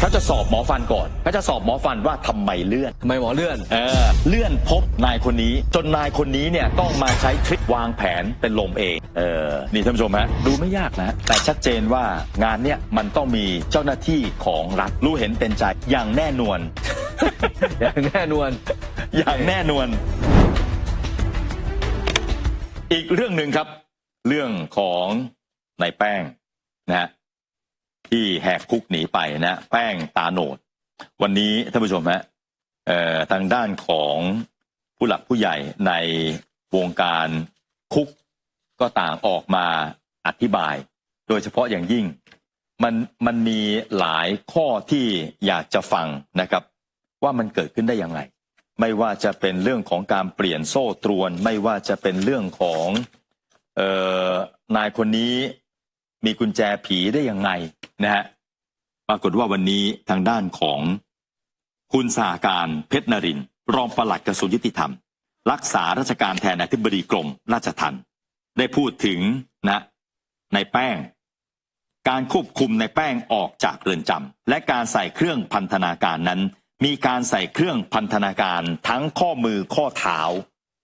เขาจะสอบหมอฟันก่อนเขาจะสอบหมอฟันว่าทำไมเลื่อน ทำไมหมอเลื่อน เออเลื่อนพบนายคนนี้ จนนายคนนี้เนี่ยต้องมาใช้ทริควางแผนเป็นลมเอง เออนี่ท่านผู้ชมฮะดูไม่ยากนะ แต่ชัดเจนว่างานเนี่ยมันต้องมีเจ้าหน้าที่ของรัฐรู้เห็นเป็นใจอย่างแน่นวนอย่างแน่นอน อย่างแน่นวนอีกเรื่องหนึ่งครับ เรื่องของนายแป้งนะฮะ ที่แหกคุกหนีไปนะแป้งตาโหนด วันนี้ท่านผู้ชมฮะทางด้านของผู้หลักผู้ใหญ่ในวงการคุกก็ต่างออกมาอธิบาย โดยเฉพาะอย่างยิ่งมันมันมีหลายข้อที่อยากจะฟังนะครับ ว่ามันเกิดขึ้นได้อย่างไรไม่ว่าจะเป็นเรื่องของการเปลี่ยนโซ่ตรวน ไม่ว่าจะเป็นเรื่องของออนายคนนี้ มีกุญแจผีได้ยังไงนะฮะปรากฏว่าวันนี้ทางด้านของคุณสาการเพชรนรินทร์รองปลัดกระทรวงยุติธรรม รักษาราชการแทนอธิบดีกรมราชทัณฑ์ได้พูดถึงนะในแป้ง การควบคุมในแป้งออกจากเรือนจำและการใส่เครื่องพันธนาการนั้น มีการใส่เครื่องพันธนาการ ทั้งข้อมือข้อเท้า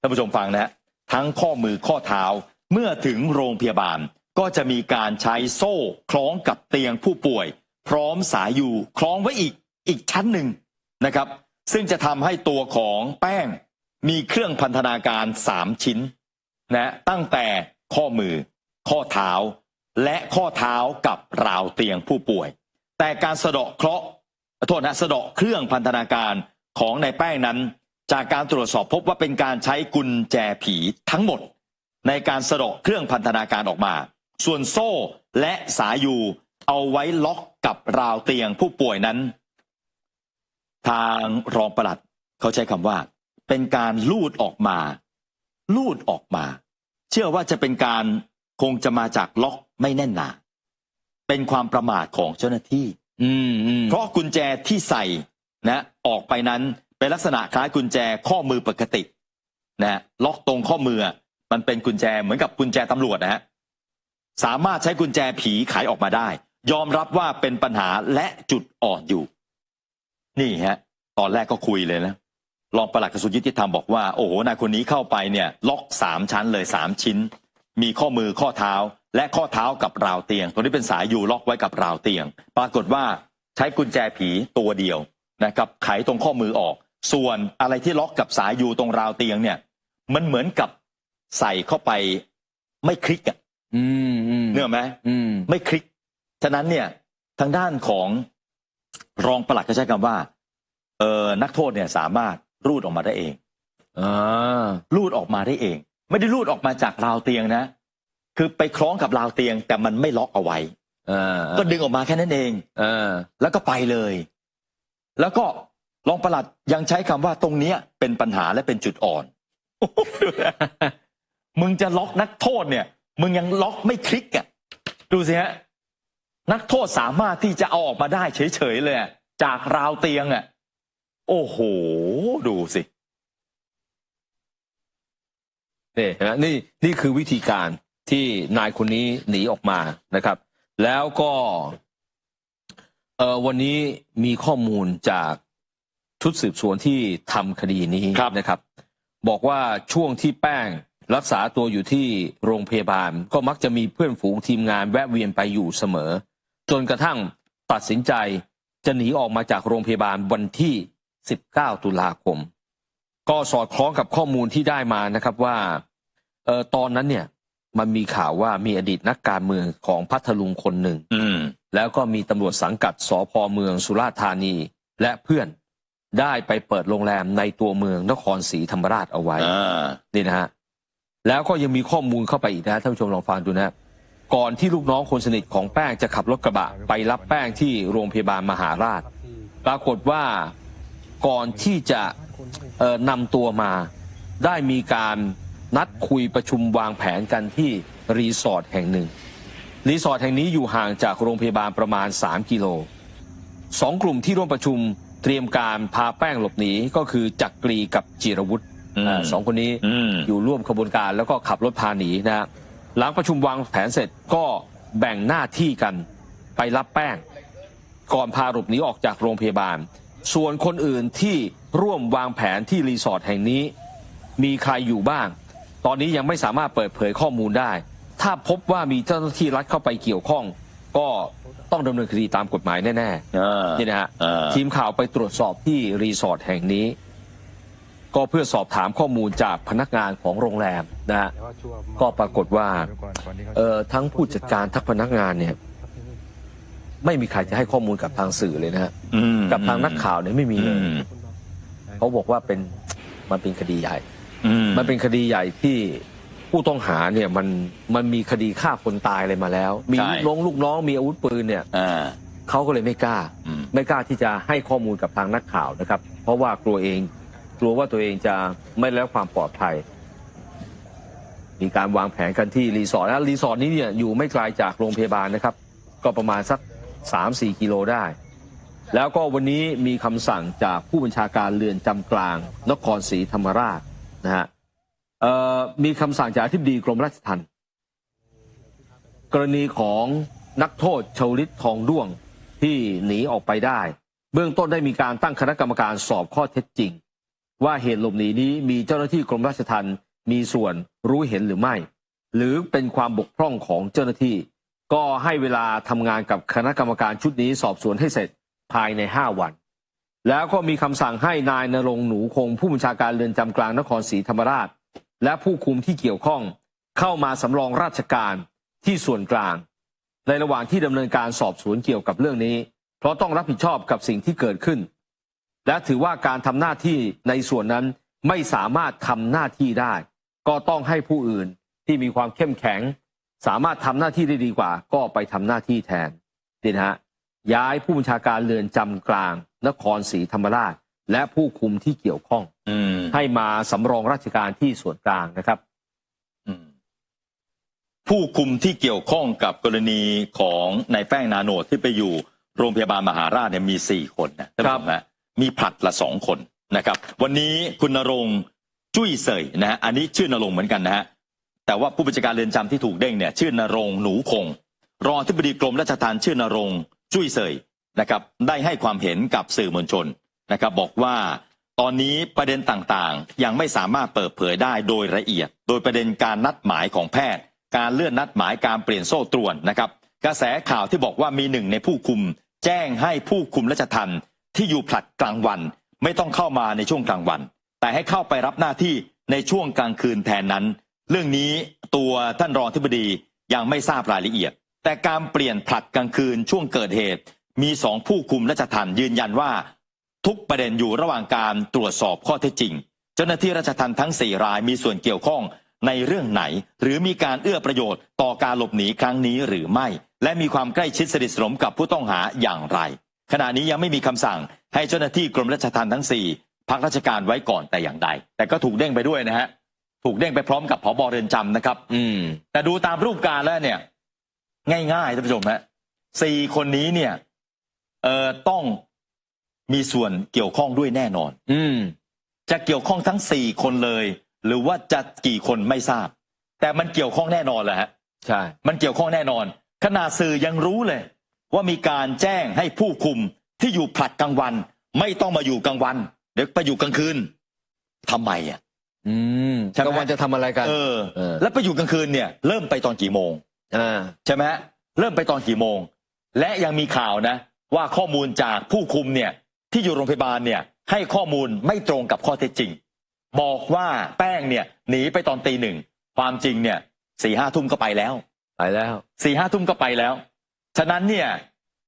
ท่านผู้ชมฟังนะฮะทั้งข้อมือข้อเท้าเมื่อถึงโรงพยาบาล ก็จะมีการใช้โซ่คล้องกับเตียงผู้ป่วย พร้อมสายอยู่คล้องไว้อีกอีกชั้นหนึ่งนะครับ ซึ่งจะทำให้ตัวของแป้งมีเครื่องพันธนาการสามชิ้นนะตั้งแต่ข้อมือ ข้อเท้า และข้อเท้ากับราวเตียงผู้ป่วย แต่การสะเดาะเคราะห์โทษนะสะเดาะเครื่องพันธนาการของในายแป้งนั้น จากการตรวจสอบพบว่าเป็นการใช้กุญแจผีทั้งหมด ในการสะเดาะเครื่องพันธนาการออกมา ส่วนโซ่และสายยูเอาไว้ล็อกกับราวเตียงผู้ป่วยนั้น ทางรองปลัดเขาใช้คำว่า เป็นการลูดออกมา ลูดออกมา เชื่อว่าจะเป็นการคงจะมาจากล็อกไม่แน่นหนา เป็นความประมาทของเจ้าหน้าที่ อืมอืมเพราะกุญแจที่ใส่นะ ออกไปนั้นเป็นลักษณะคล้ายกุญแจข้อมือปกติ นะล็อกตรงข้อมืออะมันเป็นกุญแจเหมือนกับกุญแจตำรวจนะฮะ สามารถใช้กุญแจผีไขออกมาได้ ยอมรับว่าเป็นปัญหาและจุดอ่อนอยู่ นี่ฮะ ตอนแรกก็คุยเลยนะรองปลัดกระทรวงยุติธรรมบอกว่าโอ้โหนายคนนี้เข้าไปเนี่ย ล็อกสามชั้นเลยสามชิ้น มีข้อมือข้อเท้า และข้อเท้ากับราวเตียง ตัวนี้เป็นสายอยู่ล็อกไว้กับราวเตียง ปรากฏว่าใช้กุญแจผีตัวเดียวนะครับไขตรงข้อมือออก ส่วนอะไรที่ล็อกกับสายอยู่ตรงราวเตียงเนี่ย มันเหมือนกับใส่เข้าไปไม่คลิกอะ เนื้ออกไหมอืมไม่คลิก ฉะนั้นเนี่ย ทางด้านของรองปลัดก็ใช้คำว่า เออนักโทษเนี่ยสามารถรูดออกมาได้เองอ่ารูดออกมาได้เอง ไม่ได้รูดออกมาจากราวเตียงนะ คือไปคล้องกับราวเตียง แต่มันไม่ล็อกเอาไว้อ่าก็ดึงออกมาแค่นั้นเองอ่าแล้วก็ไปเลย แล้วก็รองปลัดยังใช้คำว่าตรงเนี้ยเป็นปัญหาและเป็นจุดอ่อน มึงจะล็อกนักโทษเนี่ย มึงยังล็อกไม่คลิกอะดูสิฮะนักโทษสามารถที่จะเอาออกมาได้เฉยๆเลยจากราวเตียงอะโอ้โห ดูสินี่นไหมนี่นี่คือวิธีการที่นายคนนี้หนีออกมานะครับ แล้วก็เออวันนี้มีข้อมูลจากชุดสืบสวนที่ทำคดีนี้นะครับ บอกว่าช่วงที่แป้ง รักษาตัวอยู่ที่โรงพยาบาลก็มักจะมีเพื่อนฝูงทีมงานแวะเวียนไปอยู่เสมอ จนกระทั่งตัดสินใจจะหนีออกมาจากโรงพยาบาลวันที่ 19 ตุลาคม ก็สอดคล้องกับข้อมูลที่ได้มานะครับว่าเออตอนนั้นเนี่ยมันมีข่าวว่ามีอดีตนักการเมืองของพัทลุงคนหนึ่งอืมแล้วก็มีตำรวจสังกัดสพเมืองสุราษฎร์ธานีและเพื่อนได้ไปเปิดโรงแรมในตัวเมืองนครศรีธรรมราชเอาไว้อ่านี่นะฮะ แล้วก็ยังมีข้อมูลเข้าไปอีกนะท่านผู้ชมลองฟังดูนะก่อนที่ลูกน้องคนสนิทของแป้งจะขับรถกระบะไปรับแป้งที่โรงพยาบาลมหาราช ปรากฏว่าก่อนที่จะนำตัวมาได้มีการนัดคุยประชุมวางแผนกันที่รีสอร์ทแห่งหนึ่ง รีสอร์ทแห่งนี้อยู่ห่างจากโรงพยาบาลประมาณ 3 กิโลสองกลุ่มที่ร่วมประชุมเตรียมการพาแป้งหลบหนีก็คือจักรีกับจิรวุฒิ สองคนนี้อืมอยู่ร่วมขบวนการแล้วก็ขับรถพาหนีนะฮะหลังประชุมวางแผนเสร็จก็แบ่งหน้าที่กันไปรับแป้ง ก่อนพาหลบหนีออกจากโรงพยาบาล ส่วนคนอื่นที่ร่วมวางแผนที่รีสอร์ทแห่งนี้ มีใครอยู่บ้าง ตอนนี้ยังไม่สามารถเปิดเผยข้อมูลได้ ถ้าพบว่ามีเจ้าหน้าที่รัฐเข้าไปเกี่ยวข้อง ก็ต้องดำเนินคดีตามกฎหมายแน่ๆเออนี่นะฮะเออทีมข่าวไปตรวจสอบที่รีสอร์ทแห่งนี้ ก็เพื่อสอบถามข้อมูลจากพนักงานของโรงแรมนะฮะก็ปรากฏว่าเอ่อทั้งผู้จัดการทั้งพนักงานเนี่ย ไม่มีใครจะให้ข้อมูลกับทางสื่อเลยนะฮะอืมกับทางนักข่าวเนี่ยไม่มีอืเลยมเขาบอกว่าเป็นมันเป็นคดีใหญ่ อืมมันเป็นคดีใหญ่ที่ผู้ต้องหาเนี่ยมันมันมีคดีฆ่าคนตายอะไรมาแล้ว มีลูกน้องลูกน้องมีอาวุธปืนเนี่ยอ่าเขาก็เลยไม่กล้า อืม ไม่กล้าที่จะให้ข้อมูลกับทางนักข่าวนะครับ เพราะว่ากลัวเอง กลัวว่าตัวเองจะไม่ได้รับความปลอดภัย มีการวางแผนกันที่รีสอร์ทและรีสอร์ทนี้เนี่ยอยู่ไม่ไกลจากโรงพยาบาลนะครับ ก็ประมาณสัก 3-4 กิโลได้ แล้วก็วันนี้มีคำสั่งจากผู้บัญชาการเรือนจำกลาง นครศรีธรรมราชนะฮะมีคำสั่งจากอธิบดีกรมราชทัณฑ์กรณีของนักโทษชาวลิตทองด้วงที่หนีออกไปได้ เบื้องต้นได้มีการตั้งคณะกรรมการสอบข้อเท็จจริง ว่าเหตุหลบหนีนี้มีเจ้าหน้าที่กรมราชทัณฑ์มีส่วนรู้เห็นหรือไม่ หรือเป็นความบกพร่องของเจ้าหน้าที่ ก็ให้เวลาทำงานกับคณะกรรมการชุดนี้สอบสวนให้เสร็จภายใน 5 วัน แล้วก็มีคำสั่งให้นายนรงหนูคงผู้บัญชาการเรือนจำกลางนครศรีธรรมราช และผู้คุมที่เกี่ยวข้อง เข้ามาสำรองราชการที่ส่วนกลาง ในระหว่างที่ดำเนินการสอบสวนเกี่ยวกับเรื่องนี้ เพราะต้องรับผิดชอบกับสิ่งที่เกิดขึ้น และถือว่าการทำหน้าที่ในส่วนนั้นไม่สามารถทำหน้าที่ได้ ก็ต้องให้ผู้อื่นที่มีความเข้มแข็ง สามารถทำหน้าที่ได้ดีกว่า ก็ไปทำหน้าที่แทนนี่นะฮะย้ายผู้บัญชาการเรือนจำกลาง นครศรีธรรมราช และผู้คุมที่เกี่ยวข้องอืมให้มาสำรองราชการที่ส่วนกลางนะครับอืมผู้คุมที่เกี่ยวข้องกับกรณีของนายแป้งนาโนดที่ไปอยู่โรงพยาบาลมหาราชเนี่ยมีสี่คนนะท่านผู้ช มีผลัดละสองคนนะครับ วันนี้คุณนรงจุ้ยเสยนะฮะอันนี้ชื่อนรงเหมือนกันนะฮะแต่ว่าผู้บัญชาการเรือนจำที่ถูกเด้งเนี่ยชื่อนรงหนูคง รองอธิบดีกรมราชทัณฑ์ชื่อนรงจุ้ยเสยนะครับ ได้ให้ความเห็นกับสื่อมวลชนนะครับ บอกว่าตอนนี้ประเด็นต่างๆ ยังไม่สามารถเปิดเผยได้โดยละเอียด โดยประเด็นการนัดหมายของแพทย์ การเลื่อนนัดหมายการเปลี่ยนโซ่ตรวนนะครับ กระแสข่าวที่บอกว่ามีหนึ่งในผู้คุม แจ้งให้ผู้คุมราชทัณฑ์ ที่อยู่ผลัดกลางวัน ไม่ต้องเข้ามาในช่วงกลางวัน แต่ให้เข้าไปรับหน้าที่ในช่วงกลางคืนแทนนั้น เรื่องนี้ตัวท่านรองทิบดียังไม่ทราบรายละเอียด แต่การเปลี่ยนผลัดกลางคืนช่วงเกิดเหตุ มีสองผู้คุมราชทัณฑ์ยืนยันว่า ทุกประเด็นอยู่ระหว่างการตรวจสอบข้อเท็จจริง เจ้าหน้าที่ราชทัณฑ์ทั้ง4รายมีส่วนเกี่ยวข้องในเรื่องไหน หรือมีการเอื้อประโยชน์ต่อการหลบหนีครั้งนี้หรือไม่ และมีความใกล้ชิดสนิทสนมกับผู้ต้องหาอย่างไร ขณะนี้ยังไม่มีคำสั่งให้เจ้าหน้าที่กรมราชทัณฑ์ทั้ง4พักราชการไว้ก่อนแต่อย่างใด แต่ก็ถูกเด้งไปด้วยนะฮะ ถูกเด้งไปพร้อมกับผบเรือนจำนะครับ อืม แต่ดูตามรูปการแล้วเนี่ย ง่ายๆท่านผู้ชมฮะสี่คนนี้เนี่ย เอ่อต้องมีส่วนเกี่ยวข้องด้วยแน่นอน อืม จะเกี่ยวข้องทั้งสี่คนเลย หรือว่าจะกี่คนไม่ทราบ แต่มันเกี่ยวข้องแน่นอนแหละฮะใช่ มันเกี่ยวข้องแน่นอน ขนาดสื่อยังรู้เลย ว่ามีการแจ้งให้ผู้คุมที่อยู่ผลัดกลางวัน ไม่ต้องมาอยู่กลางวัน เดี๋ยวไปอยู่กลางคืนทำไมอะ อืมใช่ไหมกลางวันจะทำอะไรกันเออเออ แล้วไปอยู่กลางคืนเนี่ย เริ่มไปตอนกี่โมงอ่าใช่ไหมฮะเริ่มไปตอนกี่โมง และยังมีข่าวนะ ว่าข้อมูลจากผู้คุมเนี่ย ที่อยู่โรงพยาบาลเนี่ย ให้ข้อมูลไม่ตรงกับข้อเท็จจริง บอกว่าแป้งเนี่ยหนีไปตอนตีหนึ่งความจริงเนี่ยสี่ห้าทุ่มก็ไปแล้ว ไปแล้วสี่ห้าทุ่มก็ไปแล้ว ฉะนั้นเนี่ย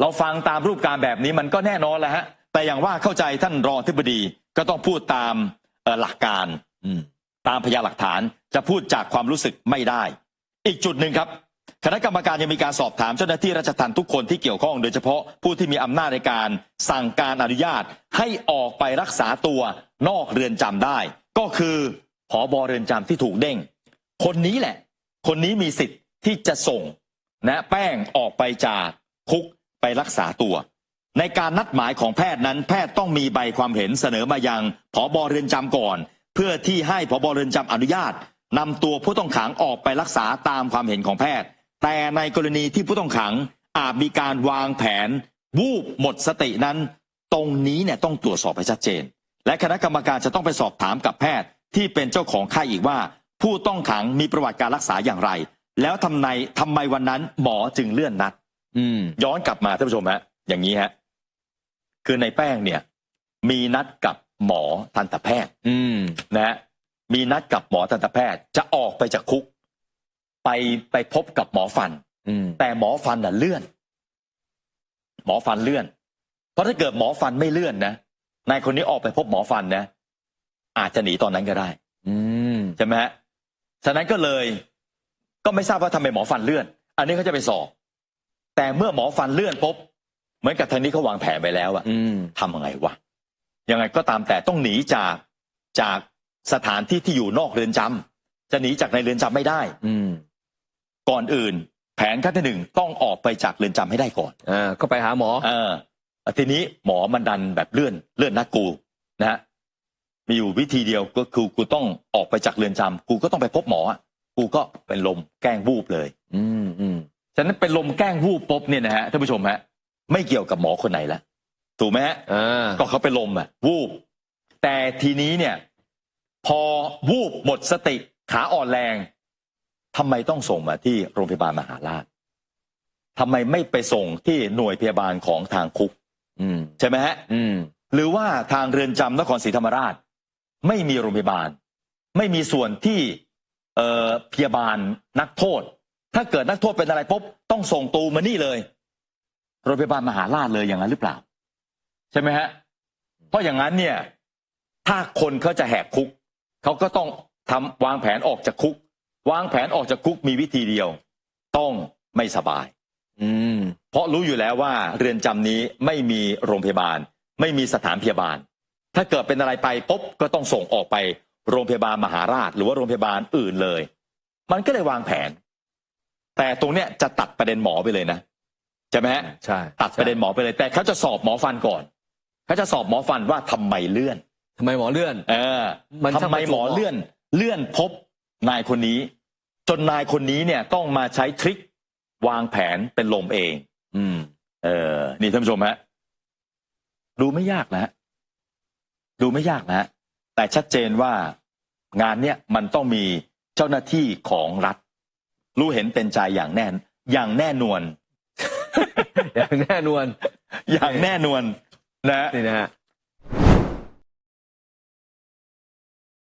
เราฟังตามรูปการแบบนี้มันก็แน่นอนแหละฮะ แต่อย่างว่าเข้าใจท่านรองทิบดีก็ต้องพูดตามหลักการตามพยานหลักฐานจะพูดจากความรู้สึกไม่ได้ อีกจุดหนึ่งครับ คณะกรรมการยังมีการสอบถามเจ้าหน้าที่ราชทัณฑ์ทุกคนที่เกี่ยวข้องโดยเฉพาะผู้ที่มีอำนาจในการสั่งการอนุญาตให้ออกไปรักษาตัวนอกเรือนจำได้ ก็คือผอบเรือนจำที่ถูกเด้ง คนนี้แหละ คนนี้มีสิทธิ์ที่จะส่ง นะแป้งออกไปจากคุกไปรักษาตัว ในการนัดหมายของแพทย์นั้น แพทย์ต้องมีใบความเห็นเสนอมายังผอบเรือนจำก่อน เพื่อที่ให้ผบเรือนจำอนุญาตนำตัวผู้ต้องขังออกไปรักษาตามความเห็นของแพทย์ แต่ในกรณีที่ผู้ต้องขังอาจมีการวางแผน วูบหมดสตินั้น ตรงนี้เนี่ยต้องตรวจสอบให้ชัดเจน และคณะกรรมการจะต้องไปสอบถามกับแพทย์ที่เป็นเจ้าของค่ายอีกว่า ผู้ต้องขังมีประวัติการรักษาอย่างไร แล้วทำไมทำไมวันนั้นหมอจึงเลื่อนนัด อืม ย้อนกลับมาท่านผู้ชมฮะ อย่างนี้ฮะ คือในแป้งเนี่ย มีนัดกับหมอทันตแพทย์อืม นะฮะมีนัดกับหมอทันตแพทย์จะออกไปจากคุก ไปไปพบกับหมอฟัน อืม แต่หมอฟันน่ะเลื่อน หมอฟันเลื่อน เพราะถ้าเกิดหมอฟันไม่เลื่อนนะนายคนนี้ออกไปพบหมอฟันนะอาจจะหนีตอนนั้นก็ได้ อืม ใช่ไหมฮะฉะนั้นก็เลย ก็ไม่ทราบว่าทำไมหมอฟันเลื่อน อันนี้เขาจะไปสอบ แต่เมื่อหมอฟันเลื่อนปุ๊บเหมือนกับทางนี้เขาวางแผนไปแล้วอะอืมทำยังไงวะยังไงก็ตามแต่ต้องหนีจากจากสถานที่ที่อยู่นอกเรือนจำจะหนีจากในเรือนจำไม่ได้ อืมก่อนอื่น แผนขั้นที่หนึ่งต้องออกไปจากเรือนจำให้ได้ก่อนอ่าก็ไปหาหมอเออทีนี้หมอมันดันแบบเลื่อนเลื่อนนัดกูนะฮะมีอยู่วิธีเดียวก็คือกูต้องออกไปจากเรือนจำกูก็ต้องไปพบหมออะ กูก็เป็นลมแกล้งวูบเลย อืมอืมฉะนั้นเป็นลมแกล้งวูบปุ๊บเนี่ยนะฮะท่านผู้ชมฮะ ไม่เกี่ยวกับหมอคนไหนละถูกไหมฮะอ่าก็เขาเป็นลมอะวูบ แต่ทีนี้เนี่ย พอวูบหมดสติขาอ่อนแรงทำไมต้องส่งมาที่โรงพยาบาลมหาราชทำไมไม่ไปส่งที่หน่วยพยาบาลของทางคุก อืมใช่ไหมฮะ อืม หรือว่าทางเรือนจำนครศรีธรรมราช ไม่มีโรงพยาบาล ไม่มีส่วนที่เอ่อ พยาบาลนักโทษ ถ้าเกิดนักโทษเป็นอะไรปุ๊บต้องส่งตูมานี่เลย โรงพยาบาลมหาราชเลยอย่างนั้นหรือเปล่า ใช่ไหมฮะ เพราะอย่างนั้นเนี่ย ถ้าคนเขาจะแหกคุกเขาก็ต้องทำวางแผนออกจากคุก วางแผนออกจากคุกมีวิธีเดียว ต้องไม่สบาย อืม เพราะรู้อยู่แล้วว่าเรือนจำนี้ไม่มีโรงพยาบาล ไม่มีสถานพยาบาล ถ้าเกิดเป็นอะไรไปปุ๊บก็ต้องส่งออกไป โรงพยาบาลมหาราช หรือว่าโรงพยาบาลอื่นเลย มันก็เลยวางแผน แต่ตรงเนี้ยจะตัดประเด็นหมอไปเลยนะใช่ไหมฮะใช่ตัดประเด็นหมอไปเลย แต่เขาจะสอบหมอฟันก่อนเขาจะสอบหมอฟันว่าทำไมเลื่อนทำไมหมอเลื่อน เออมันช่างทำไมหมอประจวบเหมาะเลื่อน เลื่อนพบนายคนนี้ จนนายคนนี้เนี่ยต้องมาใช้ทริควางแผนเป็นลมเอง อืม เออ นี่ท่านผู้ชมฮะดูไม่ยากนะฮะดูไม่ยากนะฮะ แต่ชัดเจนว่างานเนี้ยมันต้องมีเจ้าหน้าที่ของรัฐ รู้เห็นเป็นใจอย่างแน่น อย่างแน่นวนอย่างแน่นอนอย่างแน่นวนนะฮะนี่นะฮะ